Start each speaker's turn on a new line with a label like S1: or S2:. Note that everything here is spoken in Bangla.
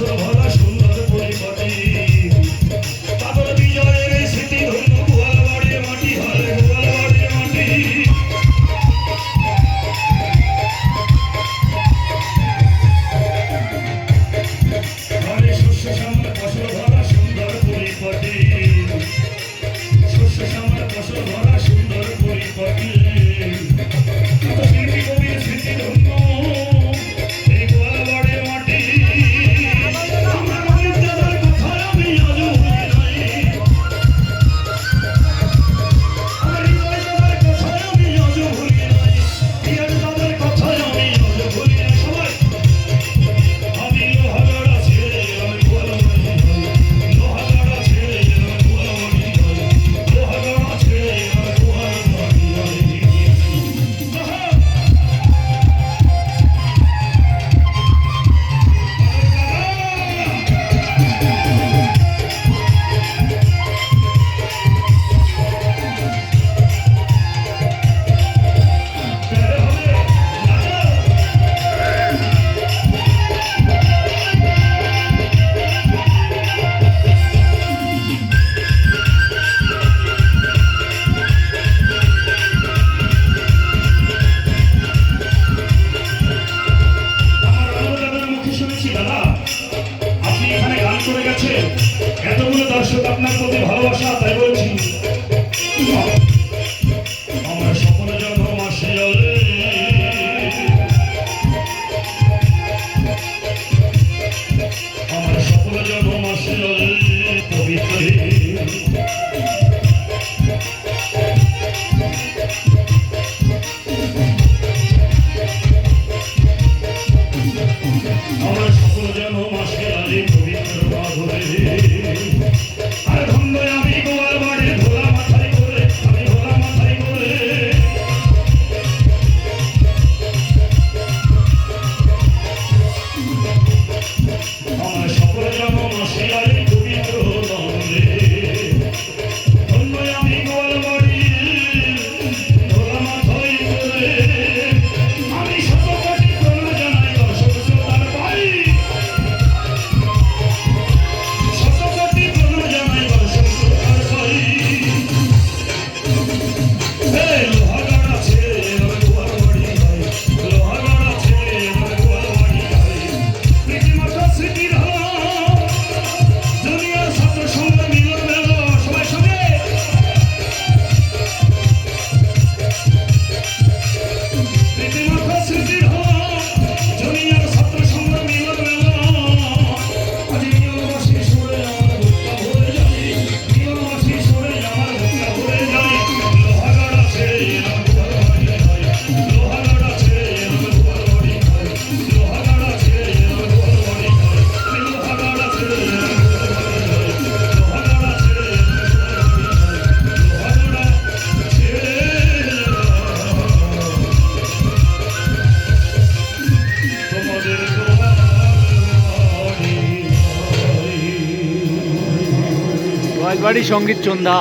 S1: Sou ভালোবাসা তাই বলছি। আমার সকলে যখন আসে আমার সকলে যখন আসে পবিত্র
S2: নয়বাড়ি সংগীত সন্ধ্যা